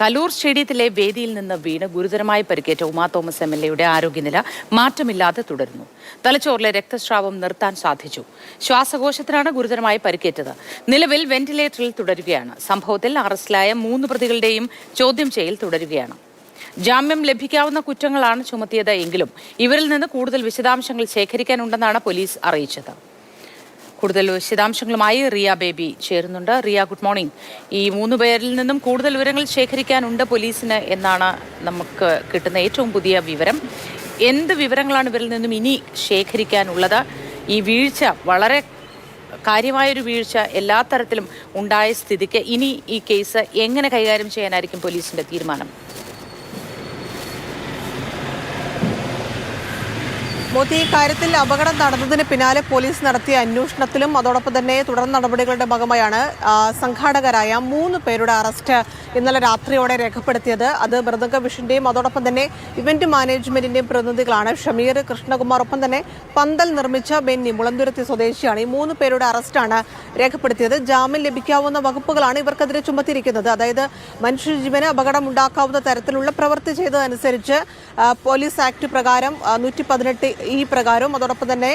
കലൂർ സ്റ്റേഡിയത്തിലെ വേദിയിൽ നിന്ന് വീണ് ഗുരുതരമായി പരിക്കേറ്റ ഉമാ തോമസ് എം എൽ എയുടെ ആരോഗ്യനില മാറ്റമില്ലാതെ തുടരുന്നു. തലച്ചോറിലെ രക്തസ്രാവം നിർത്താൻ സാധിച്ചു. ശ്വാസകോശത്തിനാണ് ഗുരുതരമായി പരിക്കേറ്റത്. നിലവിൽ വെന്റിലേറ്ററിൽ തുടരുകയാണ്. സംഭവത്തിൽ അറസ്റ്റിലായ മൂന്ന് പ്രതികളുടെയും ചോദ്യം ചെയ്യൽ തുടരുകയാണ്. ജാമ്യം ലഭിക്കാവുന്ന കുറ്റങ്ങളാണ് ചുമത്തിയത് എങ്കിലും ഇവരിൽ നിന്ന് കൂടുതൽ വിശദാംശങ്ങൾ ശേഖരിക്കാനുണ്ടെന്നാണ് പോലീസ് അറിയിച്ചത്. കൂടുതൽ വിശദാംശങ്ങളുമായി റിയ ബേബി ചേരുന്നുണ്ട്. റിയ ഗുഡ് മോർണിംഗ് ഈ മൂന്ന് പേരിൽ നിന്നും കൂടുതൽ വിവരങ്ങൾ ശേഖരിക്കാനുണ്ട് പോലീസിന് എന്നാണ് നമുക്ക് കിട്ടുന്ന ഏറ്റവും പുതിയ വിവരം. എന്ത് വിവരങ്ങളാണ് ഇവരിൽ നിന്നും ഇനി ശേഖരിക്കാനുള്ളത്? ഈ വീഴ്ച വളരെ കാര്യമായൊരു വീഴ്ച എല്ലാ തരത്തിലും ഉണ്ടായ സ്ഥിതിക്ക് ഇനി ഈ കേസ് എങ്ങനെ കൈകാര്യം ചെയ്യാനായിരിക്കും പോലീസിന്റെ തീരുമാനം? മോദി ഈ കാര്യത്തിൽ അപകടം നടന്നതിന് പിന്നാലെ പോലീസ് നടത്തിയ അന്വേഷണത്തിലും അതോടൊപ്പം തന്നെ തുടർ നടപടികളുടെ ഭാഗമായാണ് സംഘാടകരായ മൂന്ന് പേരുടെ അറസ്റ്റ് ഇന്നലെ രാത്രിയോടെ രേഖപ്പെടുത്തിയത്. അത് മൃദംഗ വിഷന്റെയും അതോടൊപ്പം തന്നെ ഇവന്റ് മാനേജ്മെന്റിന്റെയും പ്രതിനിധികളാണ് ഷമീർ കൃഷ്ണകുമാർ. ഒപ്പം തന്നെ പന്തൽ നിർമ്മിച്ച ബെന്നി മുളന്തുരത്തി സ്വദേശിയാണ്. ഈ മൂന്ന് പേരുടെ അറസ്റ്റാണ് രേഖപ്പെടുത്തിയത്. ജാമ്യം ലഭിക്കാവുന്ന വകുപ്പുകളാണ് ഇവർക്കെതിരെ ചുമത്തിയിരിക്കുന്നത്. അതായത് മനുഷ്യജീവന് അപകടം ഉണ്ടാക്കാവുന്ന തരത്തിലുള്ള പ്രവൃത്തി ചെയ്തതനുസരിച്ച് പോലീസ് ആക്ട് പ്രകാരം നൂറ്റി പതിനെട്ട് ഈ പ്രകാരവും. അതോടൊപ്പം തന്നെ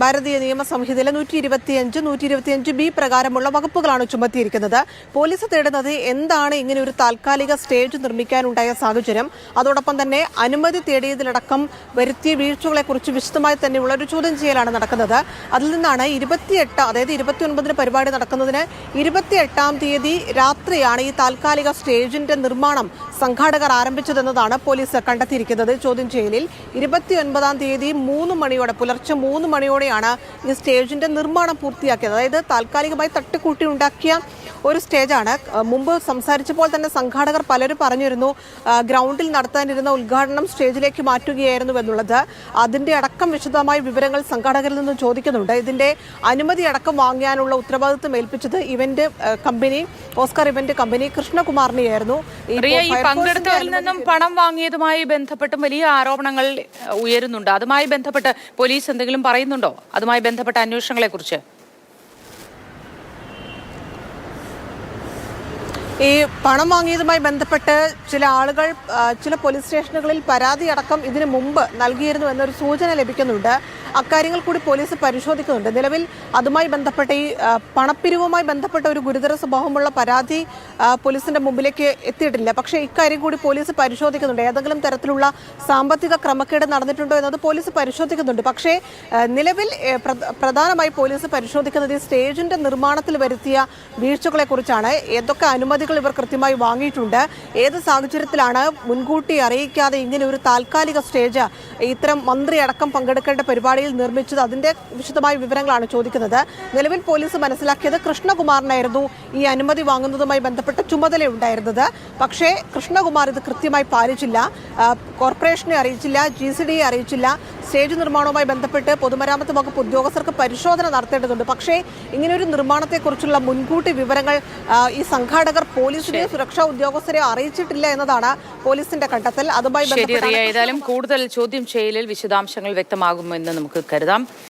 ഭാരതീയ നിയമ സംഹിതയിലെ നൂറ്റി ഇരുപത്തിയഞ്ച് നൂറ്റി ഇരുപത്തിയഞ്ച് ബി പ്രകാരമുള്ള വകുപ്പുകളാണ് ചുമത്തിയിരിക്കുന്നത്. പോലീസ് തേടുന്നത് എന്താണ്? ഇങ്ങനെ ഒരു താൽക്കാലിക സ്റ്റേജ് നിർമ്മിക്കാനുണ്ടായ സാഹചര്യം. അതോടൊപ്പം തന്നെ അനുമതി തേടിയതിലടക്കം വരുത്തിയ വീഴ്ചകളെക്കുറിച്ച് വിശദമായി തന്നെയുള്ള ഒരു ചോദ്യം ചെയ്യലാണ് നടക്കുന്നത്. അതിൽ നിന്നാണ് ഇരുപത്തിയെട്ട് അതായത് ഇരുപത്തി ഒൻപതിന് പരിപാടി നടക്കുന്നതിന് ഇരുപത്തിയെട്ടാം തീയതി രാത്രിയാണ് ഈ താൽക്കാലിക സ്റ്റേജിന്റെ നിർമ്മാണം സംഘാടകർ ആരംഭിച്ചതെന്നതാണ് പോലീസ് കണ്ടെത്തിയിരിക്കുന്നത്. ചോദ്യം ചെയ്യലിൽ ഇരുപത്തിയൊൻപതാം തീയതി മൂന്ന് മണിയോടെ പുലർച്ചെ മൂന്ന് മണിയോടെയാണ് ഈ സ്റ്റേജിന്റെ നിർമ്മാണം പൂർത്തിയാക്കിയത്. അതായത് താൽക്കാലികമായി തട്ടിക്കൂട്ടി ഉണ്ടാക്കിയ ഒരു സ്റ്റേജാണ്. മുമ്പ് സംസാരിച്ചപ്പോൾ തന്നെ സംഘാടകർ പലരും പറഞ്ഞിരുന്നു ഗ്രൗണ്ടിൽ നടത്താനിരുന്ന ഉദ്ഘാടനം സ്റ്റേജിലേക്ക് മാറ്റുകയായിരുന്നു എന്നുള്ളത്. അതിന്റെ അടക്കം വിശദമായ വിവരങ്ങൾ സംഘാടകരിൽ നിന്ന് ചോദിക്കുന്നുണ്ട്. ഇതിന്റെ അനുമതി അടക്കം വാങ്ങിയാനുള്ള ഉത്തരവാദിത്വം ഏൽപ്പിച്ചത് event company Oscar event company കൃഷ്ണകുമാറിനെയായിരുന്നു. പങ്കെടുത്തവരിൽ നിന്നും പണം വാങ്ങിയതുമായി ബന്ധപ്പെട്ടും വലിയ ആരോപണങ്ങൾ ഉയരുന്നുണ്ട്. അതുമായി ബന്ധപ്പെട്ട് പോലീസ് എന്തെങ്കിലും പറയുന്നുണ്ടോ? അതുമായി ബന്ധപ്പെട്ട അന്വേഷണങ്ങളെ കുറിച്ച് ഈ പണം വാങ്ങിയതുമായി ബന്ധപ്പെട്ട് ചില ആളുകൾ ചില പോലീസ് സ്റ്റേഷനുകളിൽ പരാതി അടക്കം ഇതിനു മുമ്പ് നൽകിയിരുന്നു എന്നൊരു സൂചന ലഭിക്കുന്നുണ്ട്. അക്കാര്യങ്ങൾ കൂടി പോലീസ് പരിശോധിക്കുന്നുണ്ട്. നിലവിൽ അതുമായി ബന്ധപ്പെട്ട ഈ പണപ്പിരിവുമായി ബന്ധപ്പെട്ട ഒരു ഗുരുതര സ്വഭാവമുള്ള പരാതി പോലീസിന്റെ മുമ്പിലേക്ക് എത്തിയിട്ടില്ല. പക്ഷേ ഇക്കാര്യം കൂടി പോലീസ് പരിശോധിക്കുന്നുണ്ട്. ഏതെങ്കിലും തരത്തിലുള്ള സാമ്പത്തിക ക്രമക്കേട് നടന്നിട്ടുണ്ടോ എന്നത് പോലീസ് പരിശോധിക്കുന്നുണ്ട്. പക്ഷേ നിലവിൽ പ്രധാനമായി പോലീസ് പരിശോധിക്കുന്നത് ഈ സ്റ്റേജിന്റെ നിർമ്മാണത്തിൽ വരുത്തിയ വീഴ്ചകളെ കുറിച്ചാണ്. ഏതൊക്കെ അനുമതികൾ ഇവർ കൃത്യമായി വാങ്ങിയിട്ടുണ്ട്? ഏത് സാഹചര്യത്തിലാണ് മുൻകൂട്ടി അറിയിക്കാതെ ഇങ്ങനെ ഒരു താൽക്കാലിക സ്റ്റേജ് ഇത്തരം മന്ത്രി അടക്കം പങ്കെടുക്കേണ്ട പരിപാടിയിൽ നിർമ്മിച്ചത്. അതിന്റെ വിശദമായ വിവരങ്ങളാണ് ചോദിക്കുന്നത്. നിലവിൽ പോലീസ് മനസ്സിലാക്കിയത് കൃഷ്ണകുമാറിനായിരുന്നു ഈ അനുമതി വാങ്ങുന്നതുമായി ബന്ധപ്പെട്ട ചുമതല ഉണ്ടായിരുന്നത്. പക്ഷേ കൃഷ്ണകുമാർ ഇത് കൃത്യമായി പാലിച്ചില്ല. കോർപ്പറേഷനെ അറിയിച്ചില്ല ജി സി ഡിയെ അറിയിച്ചില്ല. സ്റ്റേജ് നിർമ്മാണവുമായി ബന്ധപ്പെട്ട് പൊതുമരാമത്ത് വകുപ്പ് ഉദ്യോഗസ്ഥർക്ക് പരിശോധന നടത്തേണ്ടതുണ്ട്. പക്ഷേ ഇങ്ങനെയൊരു നിർമ്മാണത്തെക്കുറിച്ചുള്ള മുൻകൂട്ടി വിവരങ്ങൾ ഈ സംഘാടകർ പോലീസിനെയോ സുരക്ഷാ ഉദ്യോഗസ്ഥരെയോ അറിയിച്ചിട്ടില്ല എന്നതാണ് പോലീസിന്റെ കണ്ടെത്തൽ. അതുമായി ബന്ധപ്പെട്ട് കൂടുതൽ ചോദ്യം ചെയ്യലിൽ വിശദാംശങ്ങൾ വ്യക്തമാകുമെന്ന് നമുക്ക് കരുതാം.